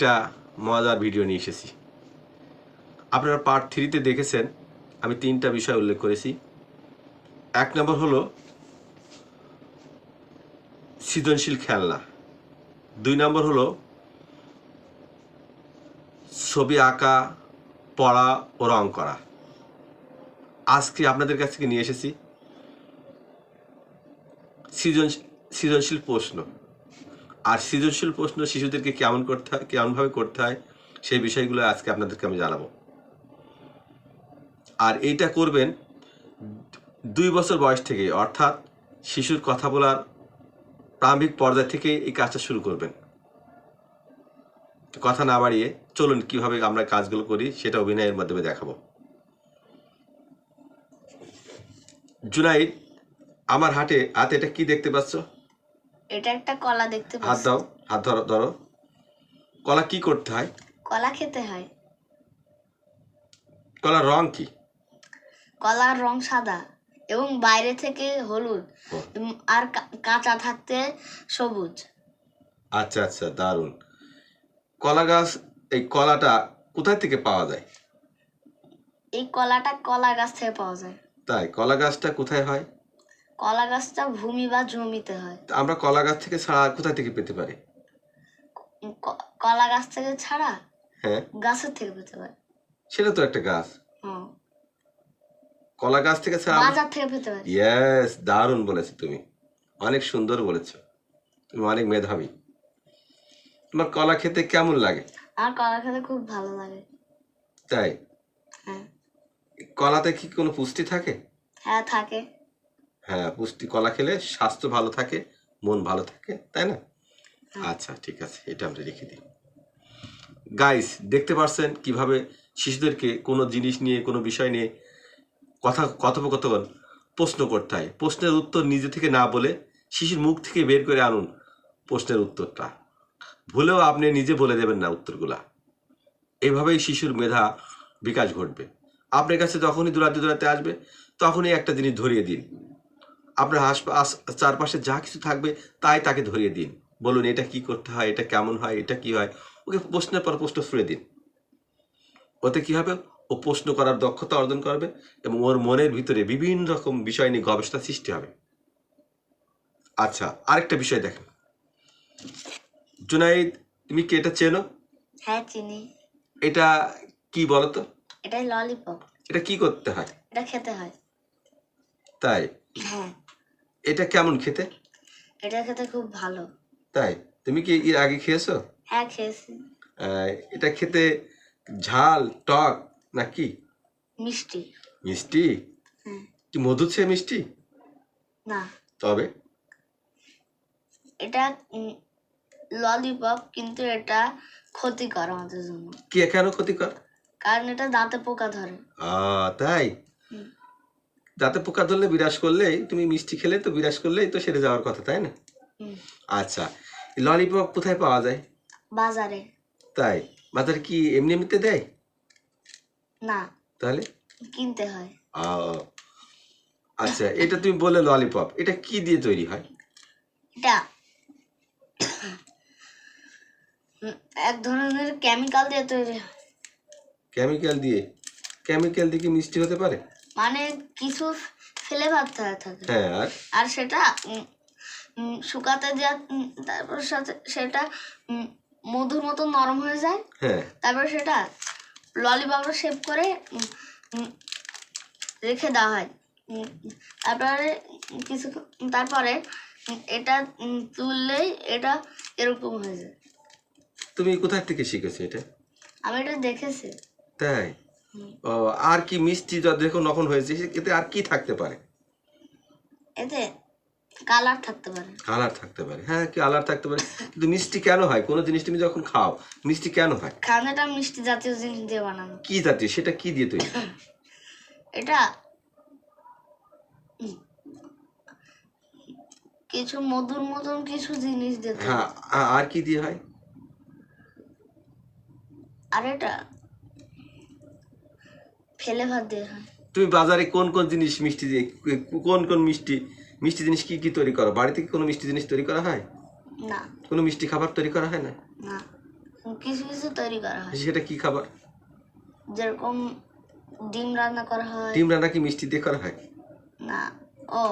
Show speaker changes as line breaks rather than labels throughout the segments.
আরেকটা মজার ভিডিও নিয়ে এসেছি। আপনারা পার্ট থ্রিতে দেখেছেন, আমি তিনটা বিষয় উল্লেখ করেছি। এক নম্বর হলো সৃজনশীল খেলনা। দুই নম্বর হলো ছবি আঁকা, পড়া ও রং করা। আজকে আপনাদের কাছ থেকে নিয়ে এসেছি সৃজন সৃজনশীল প্রশ্ন। আর সৃজনশীল প্রশ্ন শিশুদেরকে কেমন করতে হয়, কেমনভাবে করতে হয়, সেই বিষয়গুলো আজকে আপনাদেরকে আমি জানাব। আর এইটা করবেন দুই বছর বয়স থেকে অর্থাৎ শিশুর কথা বলার প্রারম্ভিক পর্যায় থেকে এই কাজটা শুরু করবেন। কথা না বাড়িয়ে চলুন কীভাবে আমরা কাজগুলো করি, সেটা অভিনয়ের মাধ্যমে দেখাবো। জুনাইদ, আমার হাটে, হাতে এটা কি দেখতে পাচ্ছ?
এটা একটা কলা দেখতে
হাত দাও হাত ধরো ধরো। কলা কি করতে হয়?
কলা খেতে হয়।
কলার রং কি?
কলার রং সাদা এবং বাইরে থেকে হলুদ আর কাঁচা থাকতে সবুজ।
আচ্ছা আচ্ছা দারুণ। কলা গাছ এই কলাটা কোথায় থেকে পাওয়া যায়?
এই কলাটা কলা গাছ থেকে পাওয়া যায়।
তাই কলা গাছটা কোথায় হয়?
কলা গাছটা ভূমি বা জমিতে হয়।
আমরা কলা গাছ থেকে ছাড়া আর কোথায় থেকে পেতে পারি?
ক- কলা গাছ থেকে ছাড়া
হ্যাঁ।
গাছের থেকে পেতে পারে।
সেটা তো একটা গাছ।
হুম।
কলা গাছ থেকে ছাড়া
বাজার থেকে পেতে পারে।
ইয়েস দারুণ বলেছ তুমি। অনেক সুন্দর বলেছ। তুমি অনেক মেধাবী। তোমার কলা খেতে কেমন লাগে?
আমার কলা খেতে খুব ভালো লাগে।
তাই?
হ্যাঁ।
কলাতে কি কোনো পুষ্টি থাকে?
হ্যাঁ থাকে।
হ্যাঁ পুষ্টি কলা খেলে স্বাস্থ্য ভালো থাকে মন ভালো থাকে তাই না? আচ্ছা ঠিক আছে এটা আমরা রেখে দিই। গাইস দেখতে পারছেন কীভাবে শিশুদেরকে কোনো জিনিস নিয়ে কোনো বিষয় নিয়ে কথা কথোপকথন প্রশ্ন করতে হয়। প্রশ্নের উত্তর নিজে থেকে না বলে শিশুর মুখ থেকে বের করে আনুন প্রশ্নের উত্তরটা। ভুলেও আপনি নিজে বলে দেবেন না উত্তরগুলা। এভাবেই শিশুর মেধা বিকাশ ঘটবে। আপনার কাছে যখনই দূরাতে দূরাতে আসবে তখনই একটা জিনিস ধরিয়ে দিন। আপনার আশপাশ চারপাশে যা কিছু থাকবে তাই তাকে ধরিয়ে দিন। বলুন এটা কি করতে হয় এটা কেমন হয় এটা কি হয়? ওকে প্রশ্নের পর প্রশ্ন ছুড়ে দিন। ওতে কি হবে? ও প্রশ্ন করার দক্ষতা অর্জন করবে এবং ওর মনের ভিতরে বিভিন্ন রকম বিষয় নিয়ে গবেষণা সৃষ্টি হবে। আচ্ছা আরেকটা বিষয় দেখেন। জুনাইদ তুমি কি এটা চেনো?
হ্যাঁ চিনি।
এটা কি বলতো?
এটাই ললিপপ
এটা কি করতে হয়?
এটা খেতে হয়।
তাই?
হ্যাঁ।
এটা কেমন খেতে?
এটা খেতে খুব ভালো।
তাই? তুমি কি এর আগে খেয়েছো?
হ্যাঁ খেয়েছি।
এটা খেতে ঝাল টক নাকি?
মিষ্টি।
মিষ্টি?
হ্যাঁ।
কি মধু চেয়ে মিষ্টি?
না।
তবে?
এটা ললিপপ কিন্তু এটা ক্ষতিকর আমাদের জন্য।
কি কেন ক্ষতিকর?
কারণ এটা দাঁতে পোকা ধরে।
আহ, তাই। দাঁতে পোকা ধরলে বিরাজ করলেই তুমি মিষ্টি খেলে তো বিরাজ করলেই তো সেরে যাওয়ার কথা তাই না? আচ্ছা ললিপপ কোথায় পাওয়া যায়?
বাজারে।
তাই? বাজারে কি এমনি এমনিতে দেয়?
না।
তাহলে?
কিনতে হয়।
আচ্ছা এটা তুমি বলে ললিপপ এটা কি দিয়ে তৈরি হয়?
এটা এক ধরনের কেমিক্যাল দিয়ে তৈরি
কেমিক্যাল দিয়ে? কেমিক্যাল দিয়ে কি মিষ্টি হতে পারে?
মানে কিছু ফেলে ভাবতে থাকে
হ্যাঁ আর?
আর সেটা শুকাতে উম, তারপর সাথে সেটা মধুর মতো নরম হয়ে যায়।
হ্যাঁ।
তারপর সেটা ললিপপটা শেপ করে রেখে দেওয়া হয়। তারপরে কিছু তারপরে এটা তুললেই এটা এরকম হয়ে যায়।
তুমি কোথা থেকে শিখেছো এটা?
আমি এটা দেখেছি।
তাই? আর কি মিষ্টি যা দেখো নখন হয়েছে এতে আর কি থাকতে পারে?
এতে কালার থাকতে পারে।
কালার থাকতে পারে হ্যাঁ কি কালার থাকতে পারে। কিন্তু মিষ্টি কেন হয়? কোনো জিনিস তুমি যখন খাও মিষ্টি কেন হয়?
এটা মিষ্টি জাতীয় জিনিস দিয়ে বানানো।
কি জাতীয়? সেটা কি দিয়ে তৈরি?
এটা কিছু মধুর মতন কিছু জিনিস দিয়ে
হ্যাঁ আর কি দিয়ে হয়?
আর এটা ফেলে ভাত দিয়ে হয়
তুমি বাজারে কোন কোন জিনিস মিষ্টি দিয়ে কোন কোন মিষ্টি মিষ্টি জিনিস কি কি তৈরি করো? বাড়িতে কি কোনো মিষ্টি জিনিস তৈরি করা হয়?
না।
কোনো মিষ্টি খাবার তৈরি করা হয় না?
না। কিছু কিছু তৈরি করা হয়।
সেটা কি খাবার?
যেরকম ডিম রান্না করা হয়।
ডিম রান্না কি মিষ্টি দিয়ে করা হয়?
না। ও।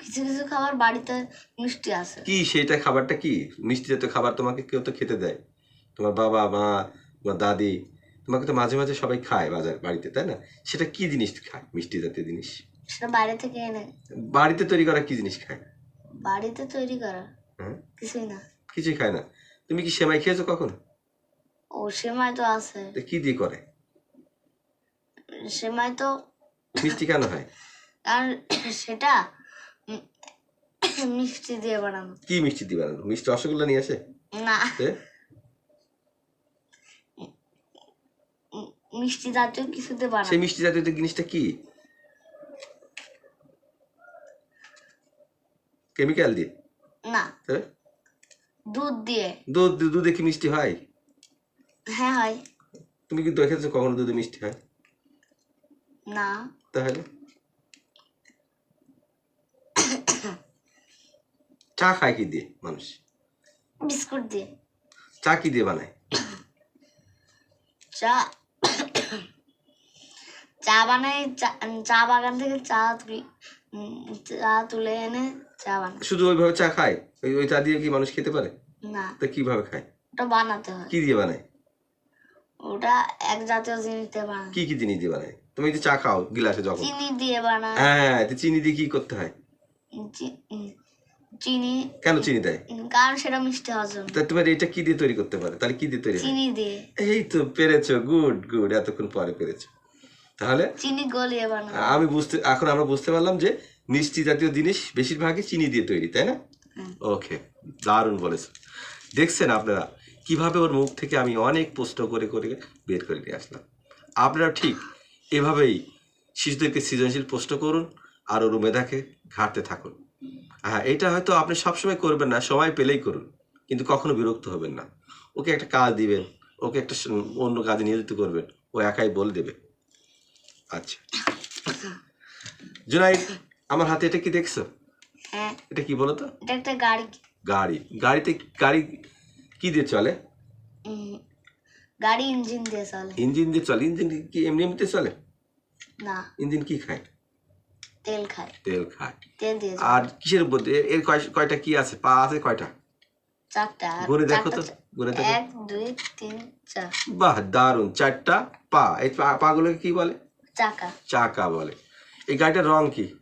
কিছু কিছু খাবার বাড়িতে মিষ্টি আছে।
কি সেটা খাবারটা কি? মিষ্টি জাতীয় খাবার তোমাকে কেউ তো খেতে দেয়। তোমার বাবা মা তোমার দাদি তোমাকে তো মাঝে মাঝে সবাই খায় বাজার বাড়িতে তাই না? সেটা কি জিনিস খায় মিষ্টি জাতীয় জিনিস?
সেটা বাইরে থেকে এনে?
বাড়িতে তৈরি করা কি জিনিস খায়?
বাড়িতে তৈরি করা?
হ্যাঁ?
কিছুই না।
কিছুই খায় না। তুমি কি সেমাই খেয়েছো কখন?
ও সেমাই তো আছে।
তো কি দিয়ে করে?
সেমাই তো
মিষ্টি কেন হয়?
কারণ সেটা মিষ্টি দিয়ে বানানো
কি মিষ্টি দিয়ে বানানো মিষ্টি রসগোল্লা নিয়ে আসে?
না। মিষ্টি জাতীয় কিছুতে বানানো
সেই মিষ্টি জাতীয় জিনিসটা কি? কেমিক্যাল দিয়ে?
না? দুধ দিয়ে।
দুধ দুধে কি মিষ্টি হয়?
হ্যাঁ হয়।
তুমি কি দেখেছ কখনো দুধে মিষ্টি হয়?
না।
তাহলে? চা খায় কি দিয়ে মানুষ?
বিস্কুট দিয়ে।
চা কি দিয়ে বানায়?
চা। চা বানাই চা- বাগান থেকে চা তুলি। চা তুলে এনে চা বানাই।
শুধু ওইভাবে চা খায়? ওই ওই চা দিয়ে কি মানুষ খেতে পারে?
না।
তা কীভাবে খায়?
ওটা বানাতে হয়।
কি দিয়ে বানায়?
ওটা এক জাতীয় জিনিস দিয়ে বানায়।
কি কি জিনিস দিয়ে বানায়? তুমি যে চা খাও গিলাসে যখন
চিনি দিয়ে বানায়।
হ্যাঁ তো চিনি দিয়ে কি করতে হয়?
চিনি।
কেন চিনি দেয়?
কারণ সেটা মিষ্টি জন্য
তা তোমার এটা কি দিয়ে তৈরি করতে পারে? তাহলে কি দিয়ে তৈরি
চিনি দিয়ে।
এই তো পেরেছ গুড গুড এতক্ষণ পরে পেরেছ। তাহলে
চিনি গলিয়ে
আমি বুঝতে এখন আমরা বুঝতে পারলাম যে মিষ্টি জাতীয় জিনিস বেশিরভাগই চিনি দিয়ে তৈরি তাই না? ওকে দারুণ বলেছ। দেখছেন আপনারা কীভাবে ওর মুখ থেকে আমি অনেক প্রশ্ন করে করে বের করে নিয়ে আসলাম। আপনারা ঠিক এভাবেই শিশুদেরকে সৃজনশীল প্রশ্ন করুন আর ওর মেধাকে ঘাটতে থাকুন। হ্যাঁ এটা হয়তো আপনি সবসময় করবেন না সময় পেলেই করুন। কিন্তু কখনো বিরক্ত হবেন না। ওকে একটা কাজ দিবেন ওকে একটা অন্য কাজে নিয়োজিত করবেন ও একাই বলে দেবে। আচ্ছা। জুনাইদ আমার হাতে এটা কি দেখছ?
হ্যাঁ।
এটা কি বলো তো?
এটা একটা গাড়ি।
গাড়ি। গাড়িতে গাড়ি কি দিয়ে চলে?
গাড়ি ইঞ্জিন দিয়ে চলে।
ইঞ্জিন দিয়ে চলে। ইঞ্জিন কি এমনি এমনিতে চলে?
না।
ইঞ্জিন কি খায়?
তেল খায়।
তেল খায়।
তেল দিয়ে
আর কিসের এর- কয়টা কি আছে? পা আছে কয়টা?
চারটা।
গুনে দেখো তো গুনে দেখো।
এক দুই তিন চার।
বাহ দারুণ। চারটা পা। এই পা পাগুলোকে কি বলে?
চাকা।
চাকা বলে। এই গাড়িটার রং কি?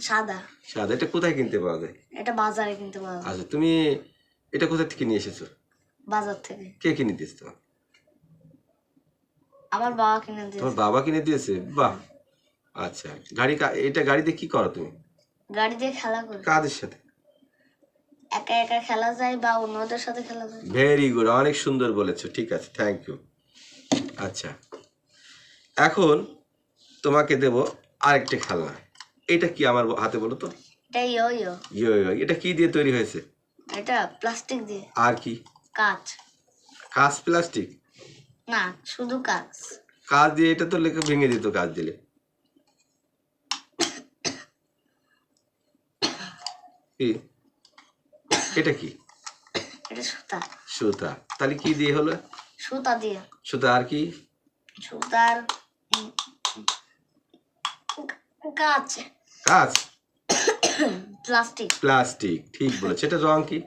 সাদা।
সাদা। এটা কোথায় কিনতে পাওয়া যায়?
এটা বাজারে কিনতে পাওয়া যায়।
আচ্ছা তুমি এটা কোথা থেকে নিয়ে এসেছ?
বাজার থেকে।
কে কিনে দিয়েছে তোমার
আমার বাবা কিনে
তোমার
দিয়েছে
বাবা কিনে দিয়েছে? বাহ আচ্ছা গাড়ি এটা গাড়িতে কি করো তুমি?
গাড়ি দিয়ে খেলা করি।
কাদের সাথে?
একা একা খেলা যায় বা অন্যদের সাথে খেলা যায়।
ভেরি গুড অনেক সুন্দর বলেছ ঠিক আছে থ্যাংক ইউ আচ্ছা এখন তোমাকে দেব আরেকটা খেলনা। এটা কি আমার হাতে বলো তো?
এটা ইয়ো ইয়ো
ইয়ো ইয়ো, এটা কি দিয়ে তৈরি হয়েছে?
এটা প্লাস্টিক দিয়ে।
আর কি?
কাঁচ।
কাঁচ প্লাস্টিক
না শুধু কাঁচ।
কাঁচ দিয়ে এটা তো লেখা ভেঙে দিত কাঁচ দিলে। কি? এটা কি?
এটা সুতা।
সুতা। তাহলে কি দিয়ে হলো?
সুতা দিয়ে।
সুতা আর কি?
সুতার কাঁচ
কাঁচ
প্লাস্টিক।
প্লাস্টিক ঠিক বলেছে। এটা রং কি?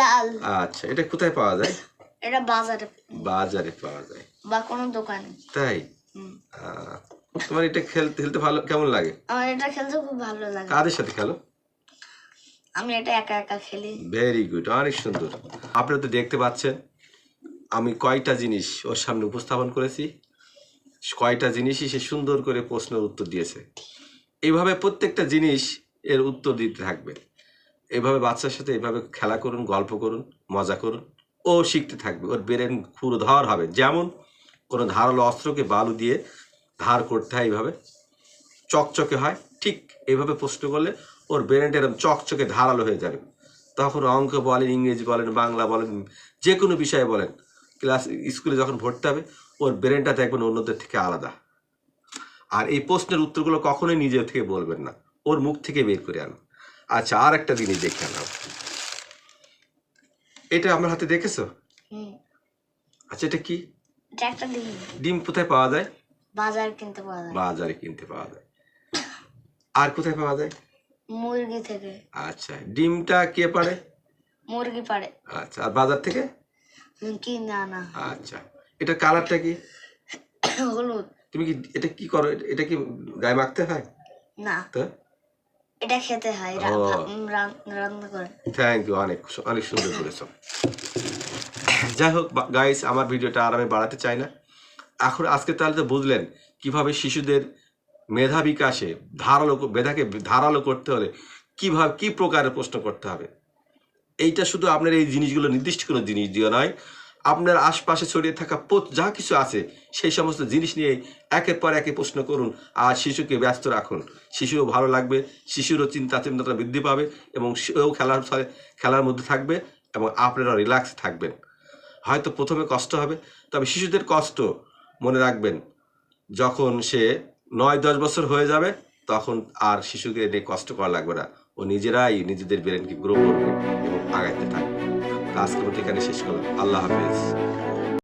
লাল।
আচ্ছা এটা কোথায় পাওয়া যায়?
এটা বাজারে।
বাজারে পাওয়া যায়।
বা কোনো দোকানে।
তাই? তোমার এটা খেলতে খেলতে ভালো কেমন লাগে?
আমার এটা খেলতে খুব ভালো লাগে।
কাদের সাথে খেলো?
আমি এটা একা একা খেলি।
ভেরি গুড অনেক সুন্দর। আপনারা তো দেখতে পাচ্ছেন, আমি কয়টা জিনিস ওর সামনে উপস্থাপন করেছি। কয়টা জিনিসই সে সুন্দর করে প্রশ্নের উত্তর দিয়েছে। এইভাবে প্রত্যেকটা জিনিস এর উত্তর দিতে থাকবে এভাবে বাচ্চার সাথে এভাবে খেলা করুন, গল্প করুন, মজা করুন, ও শিখতে থাকবে, ওর ব্রেন ক্ষুরধর হবে। যেমন কোনো ধারালো অস্ত্রকে বালু দিয়ে ধার করতে হয় এইভাবে চকচকে হয়, ঠিক এইভাবে প্রশ্ন করলে ওর ব্রেনটা এরকম চকচকে ধারালো হয়ে যাবে। তখন অঙ্ক বলেন ইংরেজি বলেন বাংলা বলেন যে কোনো বিষয়ে বলেন ক্লাস স্কুলে যখন ভর্তি হবে ওর ব্রেনটা দেখবেন অন্যদের থেকে আলাদা। আর এই প্রশ্নের উত্তরগুলো কখনোই নিজের থেকে বলবেন না ওর মুখ থেকে বের করে আনো আচ্ছা আর একটা জিনিস দেখে নাও। এটা আমার হাতে দেখেছ? আচ্ছা এটা কি?
ডিম।
ডিম কোথায় পাওয়া যায়?
বাজার কিনতে পাওয়া যায়।
বাজারে কিনতে পাওয়া যায়। আর কোথায় পাওয়া যায়?
মুরগি থেকে।
আচ্ছা ডিমটা কে পারে?
মুরগি পারে।
আচ্ছা আর বাজার থেকে?
কি না না।
আচ্ছা এটা কালারটা কি?
হলুদ।
তুমি কি এটা কি করো? এটা কি গায়ে মাখতে হয়?
না।
তো?
এটা খেতে হয় রান্না করে।
থ্যাংক ইউ অনেক অনেক সুন্দর করেছ। যাই হোক গাইস আমার ভিডিওটা আর আমি বাড়াতে চাই না। এখন আজকে তাহলে তো বুঝলেন কীভাবে শিশুদের মেধা বিকাশে ধারালো মেধাকে ধারালো করতে হলে কীভাবে, কি প্রকারের প্রশ্ন করতে হবে? এইটা শুধু আপনার এই জিনিসগুলো নির্দিষ্ট কোনো জিনিস দিয়ে নয়। আপনার আশপাশে ছড়িয়ে থাকা পোত- যা কিছু আছে, সেই সমস্ত জিনিস নিয়ে একের পর একে প্রশ্ন করুন আর শিশুকে ব্যস্ত রাখুন। শিশুও ভালো লাগবে, শিশুরও চিন্তা চিন্তাটা বৃদ্ধি পাবে এবং সেও খেলার খেলার মধ্যে থাকবে এবং আপনারা রিল্যাক্স থাকবেন। হয়তো প্রথমে কষ্ট হবে, তবে শিশুদের কষ্ট মনে রাখবেন। যখন সে নয়, দশ বছর হয়ে যাবে, তখন আর শিশুকে নিয়ে কষ্ট করা লাগবে না। ও নিজেরাই নিজেদের ব্রেনকে গ্রো করবে এবং আগাইতে থাকবে। আজকে মতো এখানে শেষ করলাম। আল্লাহ হাফেজ।